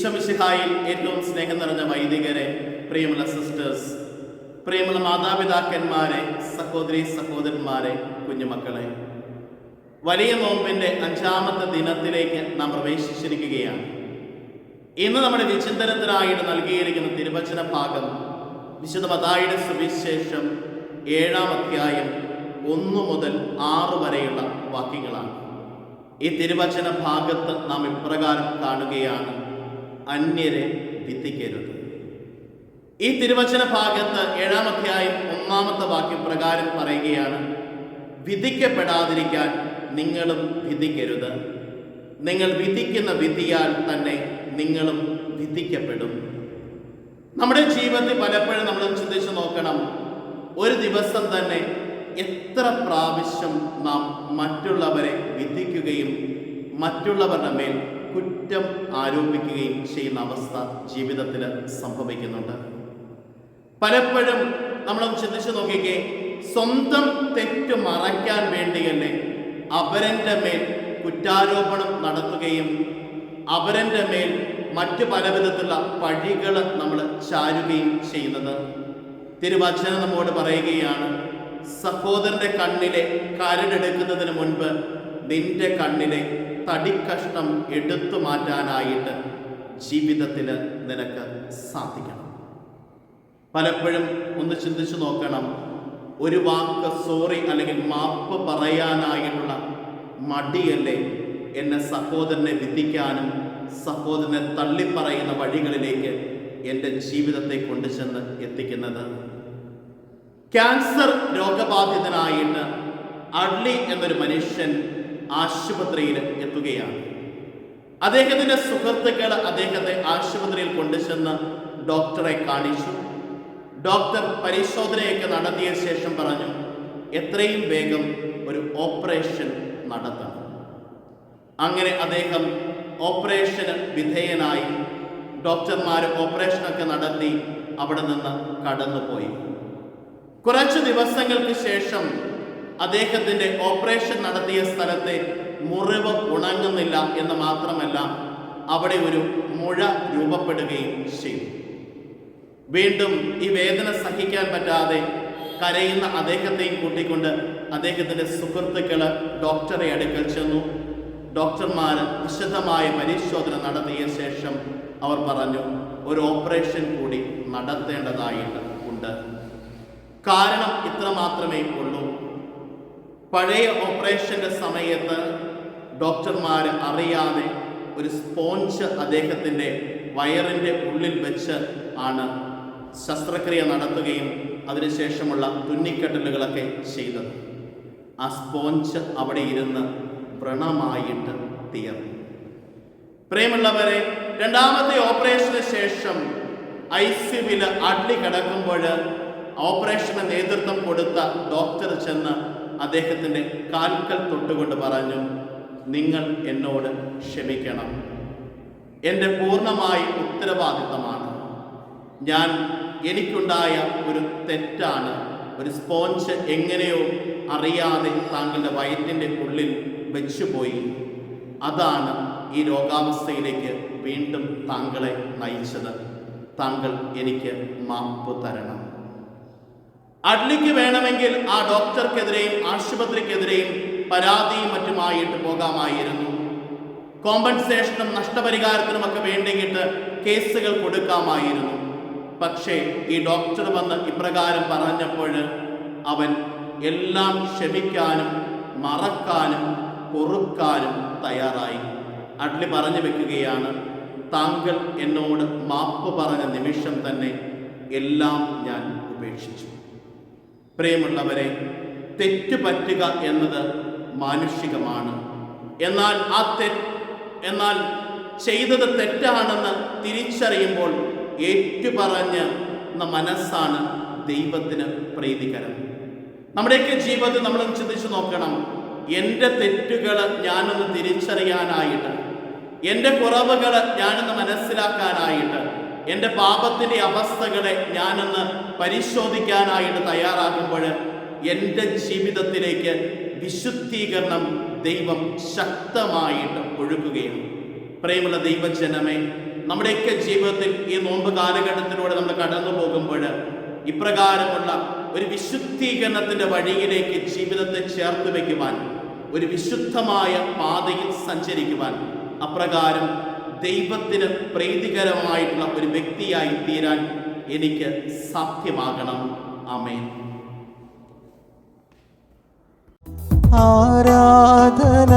ഈശോമിശിഹായിൽ ഏറ്റവും സ്നേഹം നിറഞ്ഞ വൈദികരെ പ്രിയമുള്ള സിസ്റ്റേഴ്സ് പ്രിയമുള്ള മാതാപിതാക്കന്മാരെ സഹോദരി സഹോദരന്മാരെ കുഞ്ഞുമക്കളെ. വലിയ നോമ്പിന്റെ അഞ്ചാമത്തെ ദിനത്തിലേക്ക് നാം പ്രവേശിച്ചിരിക്കുകയാണ്. ഇന്ന് നമ്മുടെ വിചിന്തനത്തിനായിട്ട് നൽകിയിരിക്കുന്ന തിരുവചന ഭാഗം വിശുദ്ധ മതായുടെ സുവിശേഷം ഏഴാം അധ്യായം ഒന്നു മുതൽ ആറ് വരെയുള്ള വാക്യങ്ങളാണ്. ഈ തിരുവചന ഭാഗത്ത് നാം ഇപ്രകാരം കാണുകയാണ്. അന്യരെ ഭിത്തിക്കരുത് ഈ തിരുവചന ഭാഗത്ത് ഏഴാം അധ്യായം ഒന്നാമത്തെ വാക്യം പ്രകാരം പറയുകയാണ് വിധിക്കപ്പെടാതിരിക്കാൻ നിങ്ങളും വിധിക്കരുത് നിങ്ങൾ വിധിക്കുന്ന വിധിയാൽ തന്നെ നിങ്ങളും വിധിക്കപ്പെടും നമ്മുടെ ജീവിതത്തിൽ പലപ്പോഴും നമ്മൾ ചിന്തിച്ചു നോക്കണം ഒരു ദിവസം തന്നെ എത്ര പ്രാവശ്യം നാം മറ്റുള്ളവരെ വിധിക്കുകയും മറ്റുള്ളവരുടെ മേൽ കുറ്റം ആരോപിക്കുകയും ചെയ്യുന്ന അവസ്ഥ ജീവിതത്തിൽ സംഭവിക്കുന്നുണ്ട്. പലപ്പോഴും നമ്മളൊന്ന് ചിന്തിച്ചു നോക്കിക്കേ സ്വന്തം തെറ്റ് മറയ്ക്കാൻ വേണ്ടി തന്നെ അവരന്റെ മേൽ കുറ്റാരോപണം നടത്തുകയും അവരന്റെ മേൽ മറ്റു പല വിധത്തിലുള്ള പഴികൾ നമ്മൾ ചാരുകയും ചെയ്യുന്നത്. തിരുവചനം നമ്മോട് പറയുകയാണ് സഹോദരന്റെ കണ്ണിലെ കരടെടുക്കുന്നതിന് മുൻപ് നിന്റെ കണ്ണിലെ തടിക്കഷ്ണം എടുത്തു മാറ്റാനായിട്ട് ജീവിതത്തിൽ നിനക്ക് സാധിക്കണം. പലപ്പോഴും ഒന്ന് ചിന്തിച്ചു നോക്കണം. ഒരു വാക്ക് സോറി അല്ലെങ്കിൽ മാപ്പ് പറയാനായിട്ടുള്ള മടിയല്ലേ എന്നെ സഹോദരനെ വിധിക്കാനും സഹോദരനെ തള്ളിപ്പറയുന്ന വഴികളിലേക്ക് എന്റെ ജീവിതത്തെ കൊണ്ടുചെന്ന് എത്തിക്കുന്നത്. ക്യാൻസർ രോഗബാധിതനായിട്ട് അഡ്ലി എന്നൊരു മനുഷ്യൻ ആശുപത്രിയിൽ എത്തുകയാണ്. അദ്ദേഹത്തിന്റെ സുഹൃത്തുക്കൾ അദ്ദേഹത്തെ ആശുപത്രിയിൽ കൊണ്ടുചെന്ന് ഡോക്ടറെ കാണിച്ചു. ഡോക്ടർ പരിശോധനയൊക്കെ നടത്തിയ ശേഷം പറഞ്ഞു എത്രയും വേഗം ഒരു ഓപ്പറേഷൻ നടത്തണം. അങ്ങനെ അദ്ദേഹം ഓപ്പറേഷന് വിധേയനായി ഡോക്ടർമാർ ഓപ്പറേഷനൊക്കെ നടത്തി അവിടെ നിന്ന് കടന്നുപോയി. കുറച്ച് ദിവസങ്ങൾക്ക് ശേഷം അദ്ദേഹത്തിന്റെ ഓപ്പറേഷൻ നടത്തിയ സ്ഥലത്തെ മുറിവ് ഉണങ്ങുന്നില്ല എന്ന് മാത്രമല്ല അവിടെ ഒരു മുഴ രൂപപ്പെടുകയും ചെയ്തു. വീണ്ടും ഈ വേദന സഹിക്കാൻ പറ്റാതെ കരയുന്ന അദ്ദേഹത്തെയും കൂട്ടിക്കൊണ്ട് അദ്ദേഹത്തിന്റെ സുഹൃത്തുക്കൾ ഡോക്ടറെ അടുക്കൽ ചെന്നു. ഡോക്ടർമാർ വിശദമായ പരിശോധന നടത്തിയ ശേഷം അവർ പറഞ്ഞു ഒരു ഓപ്പറേഷൻ കൂടി നടത്തേണ്ടതായിട്ട് ഉണ്ട്. കാരണം ഇത്ര മാത്രമേ ഉള്ളൂ. പഴയ ഓപ്പറേഷന്റെ സമയത്ത് ഡോക്ടർമാർ അറിയാതെ ഒരു സ്പോഞ്ച് അദ്ദേഹത്തിന്റെ വയറിന്റെ ഉള്ളിൽ വെച്ച് ആണ് ശസ്ത്രക്രിയ നടത്തുകയും അതിനുശേഷമുള്ള തുന്നിക്കെട്ടലുകളൊക്കെ ചെയ്തത്. ആ സ്പോഞ്ച് അവിടെ ഇരുന്ന് വ്രണമായിട്ട് തീർന്നു. പ്രിയമുള്ളവരെ രണ്ടാമത്തെ ഓപ്പറേഷന് ശേഷം ഐ സിയുവിൽ അഡ്ലി കിടക്കുമ്പോൾ ഓപ്പറേഷന് നേതൃത്വം കൊടുത്ത ഡോക്ടർ ചെന്ന് അദ്ദേഹത്തിന്റെ കാൽക്കൽ തൊട്ടുകൊണ്ട് പറഞ്ഞു നിങ്ങൾ എന്നോട് ക്ഷമിക്കണം. എന്റെ പൂർണമായി ഉത്തരവാദിത്തമാണ്. ഞാൻ എനിക്കുണ്ടായ ഒരു തെറ്റാണ്. ഒരു സ്പോഞ്ച് എങ്ങനെയോ അറിയാതെ താങ്കളുടെ വയറ്റിന്റെ ഉള്ളിൽ വെച്ചുപോയി. അതാണ് ഈ രോഗാവസ്ഥയിലേക്ക് വീണ്ടും താങ്കളെ നയിച്ചത്. താങ്കൾ എനിക്ക് മാപ്പ് തരണം. അഡ്ലിക്ക് വേണമെങ്കിൽ ആ ഡോക്ടർക്കെതിരെയും ആശുപത്രിക്കെതിരെയും പരാതിയും മറ്റുമായിട്ട് പോകാമായിരുന്നു. കോമ്പൻസേഷനും നഷ്ടപരിഹാരത്തിനും ഒക്കെ വേണ്ടിയിട്ട് കേസുകൾ കൊടുക്കാമായിരുന്നു. പക്ഷേ ഈ ഡോക്ടർ വന്ന് ഇപ്രകാരം പറഞ്ഞപ്പോൾ അവൻ എല്ലാം ക്ഷമിക്കാനും മറക്കാനും പൊറുക്കാനും തയ്യാറായി. അഡ്ലി പറഞ്ഞു വെക്കുകയാണ് താങ്കൾ എന്നോട് മാപ്പ് പറഞ്ഞ നിമിഷം തന്നെ എല്ലാം ഞാൻ ഉപേക്ഷിച്ചു. പ്രിയമുള്ളവരെ തെറ്റ് പറ്റുക എന്നത് മാനുഷികമാണ്. എന്നാൽ ആ തെ എന്നാൽ ചെയ്തത് തെറ്റാണെന്ന് തിരിച്ചറിയുമ്പോൾ ഏറ്റുപറഞ്ഞ് മനസ്സാണ് ദൈവത്തിന് പ്രീതികരം. നമ്മുടെയൊക്കെ ജീവിതത്തിൽ നമ്മൾ ചിന്തിച്ചു നോക്കണം. എന്റെ തെറ്റുകൾ ഞാനൊന്ന് തിരിച്ചറിയാനായിട്ട് എന്റെ കുറവുകൾ ഞാനൊന്ന് മനസ്സിലാക്കാനായിട്ട് എന്റെ പാപത്തിന്റെ അവസ്ഥകളെ ഞാനൊന്ന് പരിശോധിക്കാനായിട്ട് തയ്യാറാകുമ്പോൾ എന്റെ ജീവിതത്തിലേക്ക് വിശുദ്ധീകരണം ദൈവം ശക്തമായിട്ട് ഒഴുകുകയാണ് പ്രേമുള്ള ദൈവജനമേ നമ്മുടെയൊക്കെ ജീവിതത്തിൽ ഈ നോമ്പ് കാലഘട്ടത്തിലൂടെ നമ്മൾ കടന്നു പോകുമ്പോൾ ഇപ്രകാരമുള്ള ഒരു വിശുദ്ധീകരണത്തിന്റെ വഴിയിലേക്ക് ജീവിതത്തെ ചേർത്ത് വയ്ക്കുവാൻ ഒരു വിശുദ്ധമായ പാതയിൽ സഞ്ചരിക്കുവാൻ അപ്രകാരം ദൈവത്തിന് പ്രീതികരമായിട്ടുള്ള ഒരു വ്യക്തിയായി തീരാൻ എനിക്ക് സാധ്യമാകണം. ആരാധനാ ആരാധന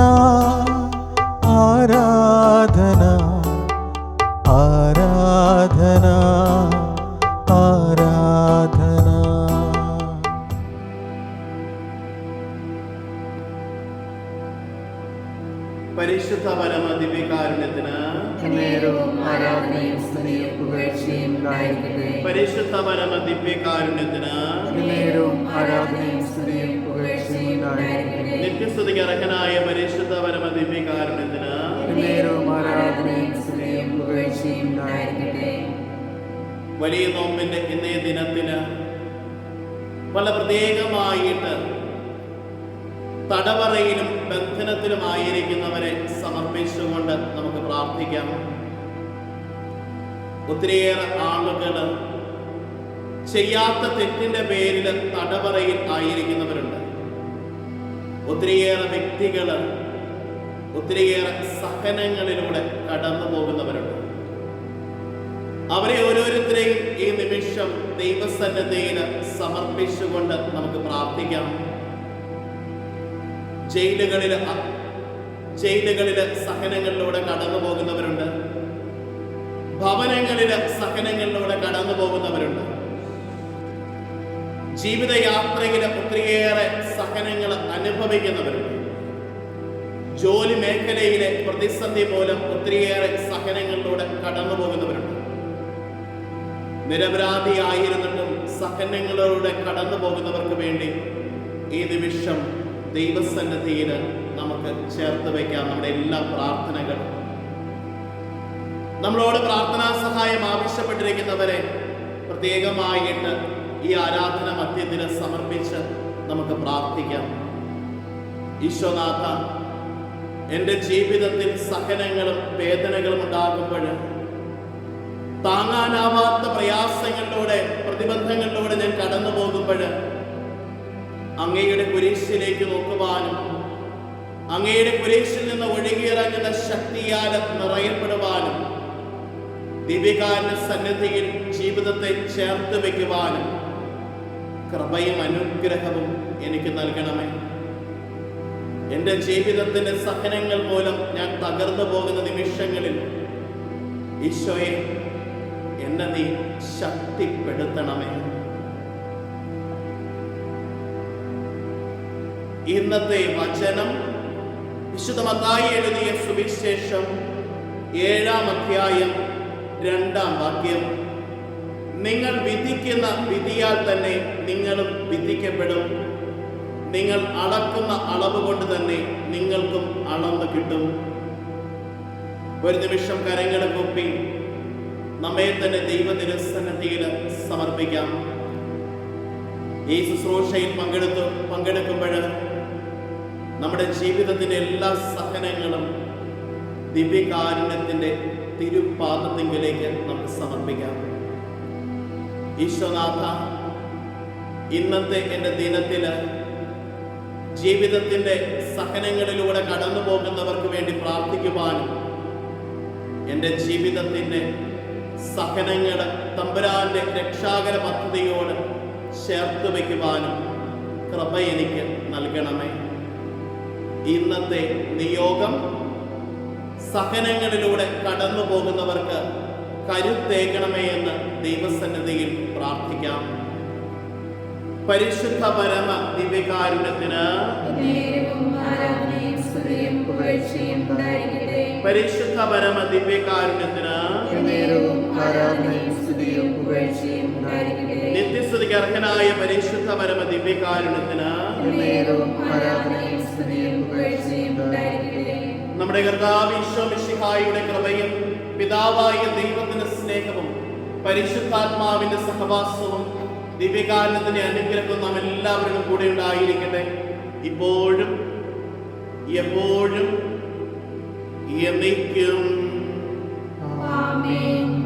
ഉണ്ടായിരിക്കട്ടെ. നിത്യസ്തുതിക്ക് അർഹനായ പരിശുദ്ധ പരമ ദിവ്യകാരുണ്യത്തിന് നേരവും ആരാധനയും സ്തുതിയും പുകഴ്ചയും ഉണ്ടായിരിക്കട്ടെ. വലിയ നോമ്പിന്റെ ഇന്നേ ദിനത്തിന് പല പ്രത്യേകമായിട്ട് തടവറയിലും ബന്ധനത്തിലുമായിരിക്കുന്നവരെ സമർപ്പിച്ചുകൊണ്ട് നമുക്ക് പ്രാർത്ഥിക്കാം. ഒത്തിരിയേറെ ആളുകൾ ചെയ്യാത്ത തെറ്റിന്റെ പേരിൽ തടവറയിൽ ആയിരിക്കുന്നവരുണ്ട്. ഒത്തിരിയേറെ വ്യക്തികൾ ഒത്തിരിയേറെ സഹനങ്ങളിലൂടെ കടന്നു പോകുന്നവരുണ്ട്. അവരെ ഓരോരുത്തരെയും ഈ നിമിഷം ദൈവസന്നദ്ധയിൽ സമർപ്പിച്ചുകൊണ്ട് നമുക്ക് പ്രാർത്ഥിക്കാം. ജയിലുകളിൽ ജയിലുകളിൽ സഹനങ്ങളിലൂടെ കടന്നു പോകുന്നവരുണ്ട്. ഭവനങ്ങളിൽ സഹനങ്ങളിലൂടെ കടന്നു പോകുന്നവരുണ്ട്. ജീവിതയാത്രയിൽ ഒത്തിരിയേറെ സഹനങ്ങൾ അനുഭവിക്കുന്നവരുണ്ട്. ജോലി മേഖലയിലെ പ്രതിസന്ധി മൂലം ഒത്തിരിയേറെ സഹനങ്ങളിലൂടെ കടന്നു പോകുന്നവരുണ്ട് നിരപരാധിയായിരുന്നിട്ടും സഹനങ്ങളിലൂടെ കടന്നു പോകുന്നവർക്ക് വേണ്ടി ഈ നിമിഷം ദൈവസന്നദ്ധിയിൽ നമുക്ക് ചേർത്ത് വയ്ക്കാം നമ്മുടെ എല്ലാ പ്രാർത്ഥനകളും. നമ്മളോട് പ്രാർത്ഥനാ സഹായം ആവശ്യപ്പെട്ടിരിക്കുന്നവരെ പ്രത്യേകമായിട്ട് ഈ ആരാധന മധ്യത്തിന് സമർപ്പിച്ച് നമുക്ക് പ്രാർത്ഥിക്കാം. ഈശോനാഥ എന്റെ ജീവിതത്തിൽ സഹനങ്ങളും വേദനകളും ഉണ്ടാകുമ്പോൾ താങ്ങാനാവാത്ത പ്രയാസങ്ങളിലൂടെ പ്രതിബന്ധങ്ങളിലൂടെ ഞാൻ കടന്നു പോകുമ്പോൾ അങ്ങയുടെ കുരിശിലേക്ക് നോക്കുവാനും അങ്ങയുടെ കുരിശിൽ നിന്ന് ഒഴുകിയിറങ്ങുന്ന ശക്തിയാൽ നിറയപ്പെടുവാനും ദിവ്യകാരന്റെ സന്നിധിയിൽ ജീവിതത്തെ ചേർത്ത് വയ്ക്കുവാനും കൃപയും അനുഗ്രഹവും എനിക്ക് നൽകണമേ. എന്റെ ജീവിതത്തിന്റെ സഹനങ്ങൾ മൂലം ഞാൻ തകർന്നു പോകുന്ന നിമിഷങ്ങളിൽ ഈശോയെ എന്നെ നീ ശക്തിപ്പെടുത്തണമേ. ഇന്നത്തെ വചനം വിശുദ്ധ മത്തായി എഴുതിയ സുവിശേഷം ഏഴാം അധ്യായം രണ്ടാം വാക്യം നിങ്ങൾ വിധിക്കുന്ന വിധിയാൽ തന്നെ നിങ്ങളും വിധിക്കപ്പെടും. നിങ്ങൾ അളക്കുന്ന അളവ് കൊണ്ട് തന്നെ നിങ്ങൾക്കും അളന്ന് കിട്ടും. ഒരു നിമിഷം കരങ്ങൾ കൊപ്പി നമ്മെ തന്നെ ദൈവദിനസന്നിധിയിൽ സമർപ്പിക്കാം. ഈ ശുശ്രൂഷയിൽ പങ്കെടുത്ത് പങ്കെടുക്കുമ്പോൾ നമ്മുടെ ജീവിതത്തിന്റെ എല്ലാ സഹനങ്ങളും ദിവ്യകാരുണ്യത്തിന്റെ തിരുപാദത്തിങ്കിലേക്ക് നമുക്ക് സമർപ്പിക്കാം. ഈശ്വനാഥ ഇന്നത്തെ എന്റെ ദിനത്തിൽ ജീവിതത്തിന്റെ സഹനങ്ങളിലൂടെ കടന്നു പോകുന്നവർക്ക് വേണ്ടി പ്രാർത്ഥിക്കുവാനും എന്റെ ജീവിതത്തിന്റെ സഹനങ്ങൾ തമ്പുരാന്റെ രക്ഷാകര പദ്ധതിയോട് ചേർത്ത് വയ്ക്കുവാനും കൃപ എനിക്ക് നൽകണമേ. ഇന്നത്തെ നിയോഗം സഹനങ്ങളിലൂടെ കടന്നു പോകുന്നവർക്ക് കരുത്തേകണമേ എന്ന് ദൈവസന്നിധിയിൽ പ്രാർത്ഥിക്കാം. പരിശുദ്ധ പരമ ദിവ്യകാരുണ്യത്തിന് പരിശുദ്ധ പരമ ദിവ്യകാരുണ്യത്തിന് നേരവും ആരാധനയും സ്തുതിയും പുകഴ്ചയും ഉണ്ടായിരിക്കട്ടെ നിത്യസ്തുതിക്ക് അർഹനായ പരിശുദ്ധ പരമ ദിവ്യകാരുണ്യത്തിന് നമ്മുടെ കർത്താവ് ഈശോ മിഷിഹായുടെ കൃപയും പിതാവായ ദൈവത്തിന്റെ സ്നേഹവും പരിശുദ്ധാത്മാവിന്റെ സഹവാസവും ദിവ്യകാലത്തിന്റെ അനുഗ്രഹവും നാം എല്ലാവരും കൂടെ ഉണ്ടായിരിക്കട്ടെ. ഇപ്പോഴും എപ്പോഴും എന്നേക്കും. ആമേൻ.